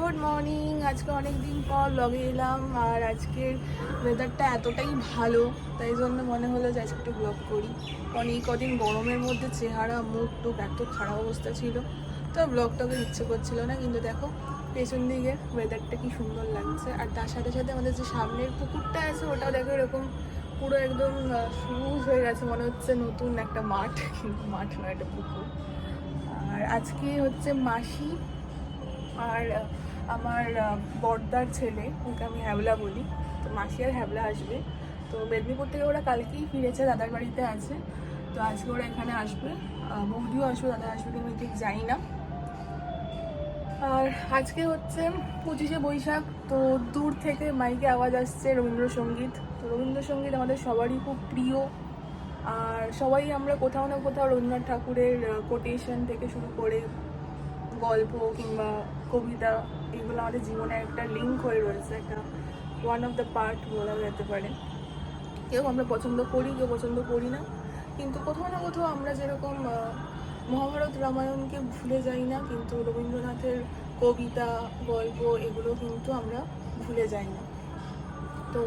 Good morning. আজকে অনেক দিন পর লগে এলাম আর আজকের ওয়েদারটা এতটাই ভালো, তাই জন্য মনে হলো যে আজকে একটু ব্লগ করি। কারণ এই কদিন গরমের মধ্যে চেহারা, মুখ টুক এত খারাপ অবস্থা ছিল, তো ব্লগটাকে ইচ্ছে করছিল না, কিন্তু দেখো পেছন দিকে ওয়েদারটা কি সুন্দর লাগছে। আর তার সাথে সাথে আমাদের যে সামনের পুকুরটা আছে, ওটাও দেখো এরকম পুরো একদম সবুজ হয়ে গেছে, মনে হচ্ছে নতুন একটা মাঠ, কিন্তু মাঠ নয়, একটা পুকুর। আর আজকে হচ্ছে মাসি, আর আমার আহ, বড়দার ছেলে ওকে আমি হ্যাবলা বলি। তো মাসি আর হ্যাবলা আসবে। তো মেদিনীপুর থেকে ওরা কালকেই ফিরেছে দাদার বাড়িতে আছে। তো আজকে ওরা এখানে আসবে। বৌদিও আসবে দাদা আসবে আমি ঠিক জানি না। আর আজকে হচ্ছে পঁচিশে বৈশাখ তো দূর থেকে মাইকে আওয়াজ আসছে রবীন্দ্রসঙ্গীত। তো রবীন্দ্রসঙ্গীত আমাদের সবারই খুব প্রিয়। আর সবাই আমরা কোথাও না কোথাও রবীন্দ্রনাথ ঠাকুরের কোটেশন থেকে শুরু করে গল্প কিংবা কবিতা, এগুলো আমাদের জীবনে একটা লিঙ্ক হয়ে রয়েছে, একটা ওয়ান অফ দ্য পার্ট বলা যেতে পারে। কেউ আমরা পছন্দ করি, কেউ পছন্দ করি না, কিন্তু কোথাও না কোথাও আমরা যেরকম মহাভারত রামায়ণকে ভুলে যাই না, কিন্তু রবীন্দ্রনাথের কবিতা, গল্প, এগুলো কিন্তু আমরা ভুলে যাই না। তো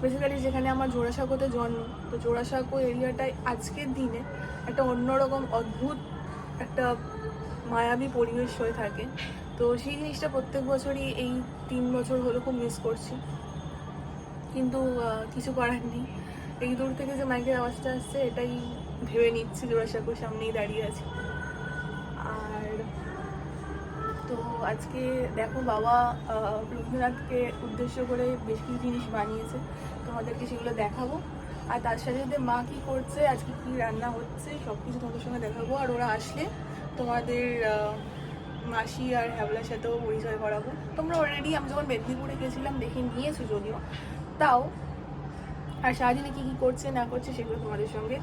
বেসিক্যালি যেখানে আমার জোড়াসাঁকোতে জন্ম, তো জোড়াসাঁকো এরিয়াটাই আজকের দিনে একটা অন্যরকম অদ্ভুত একটা মায়াবী পরিবেশ হয়ে থাকে। তো সেই জিনিসটা প্রত্যেক বছরই এই তিন বছর হলো খুব মিস করছি। কিন্তু কিছু করার নেই। এই দূর থেকে যে মাইকের আওয়াজটা আসছে, এটাই ভেবে নিচ্ছি জোড়াসাঁকোর সামনেই দাঁড়িয়ে আছি। আর তো আজকে দেখো বাবা রবীন্দ্রনাথকে উদ্দেশ্য করে বেশ কিছু জিনিস বানিয়েছে। তোমাদেরকে সেগুলো দেখাবো। আর তার সাথে সাথে মা কী করছে, আজকে কী রান্না হচ্ছে সব কিছু তোমাদের সঙ্গে দেখাবো। আর ওরা আসলে তোমাদের মাসি আর হ্যাবলার সাথেও পরিচয় করাবো। তোমরা অলরেডি আমি যখন মেদিনীপুরে গেছিলাম, দেখে নিয়েছো যদিও। তাও, আর সারাদিনে কী কী করছে, না করছে, সেগুলো তোমাদের সঙ্গে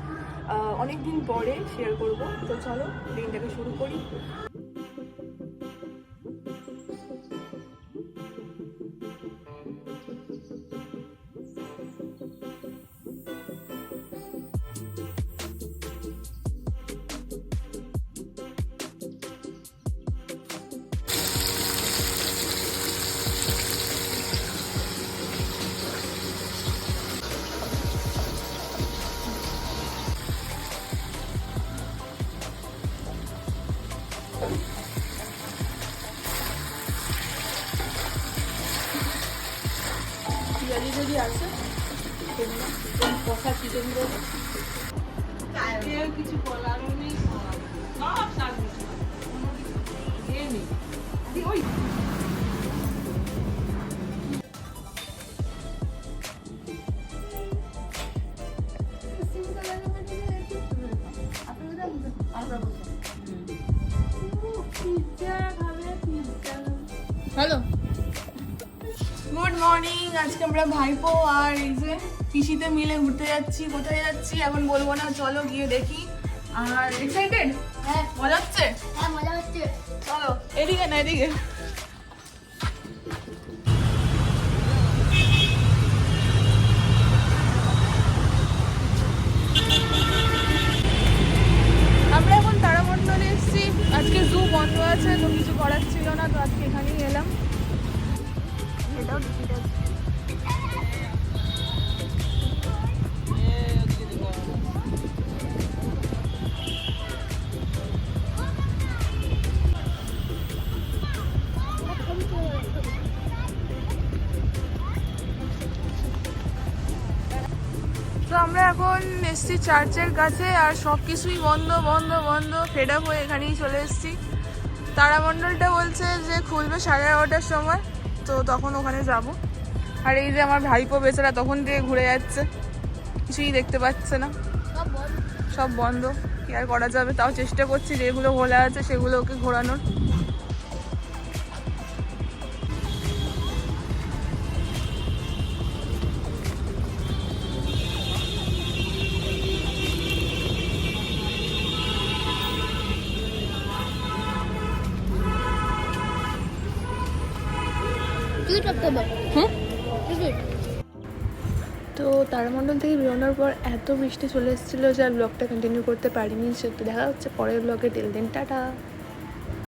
অনেক দিন পরে শেয়ার করব। তো চলো, দিনটাকে শুরু করি। যদি আছে। কষা চিকেন দেবো কিছু বলারও নেই সব নেই ওই হ্যালো গুড মর্নিং আজকে আমরা ভাইপো আর এই যে পিসিতে মিলে ঘুরতে যাচ্ছি কোথায় যাচ্ছি এখন বলব না চলো গিয়ে দেখি। আর এক্সাইটেড হ্যাঁ। মজা হচ্ছে? হ্যাঁ মজা হচ্ছে। চলো এদিকে না এদিকে। আমরা এখন তারামণ্ডলে এসেছি। আজকে জু বন্ধ আছে তো কিছু করার ছিল না তো আজকে এখানেই এলাম। তো আমরা এখন এসছি চার্চের কাছে আর সব কিছুই বন্ধ বন্ধ বন্ধ ফেড আপ হয়ে এখানেই চলে এসেছি। তারামণ্ডলটা বলছে যে খুলবে সাড়ে এগারোটার সময়। তো তখন ওখানে যাব। আর এই যে আমার ভাইপো বেচারা তখন দিয়ে ঘুরে যাচ্ছে। কিছুই দেখতে পাচ্ছে না। সব বন্ধ। কি আর করা যাবে? তাও চেষ্টা করছি যেগুলো ঘোলা আছে সেগুলো ওকে ঘোরানোর। তো তারামণ্ডল থেকে বেরোনোর পর এত বৃষ্টি চলে এসেছিল যে আর ব্লগটা কন্টিনিউ করতে পারিনি। সে তো দেখা হচ্ছে পরের ব্লগে টেল দিন টাটা।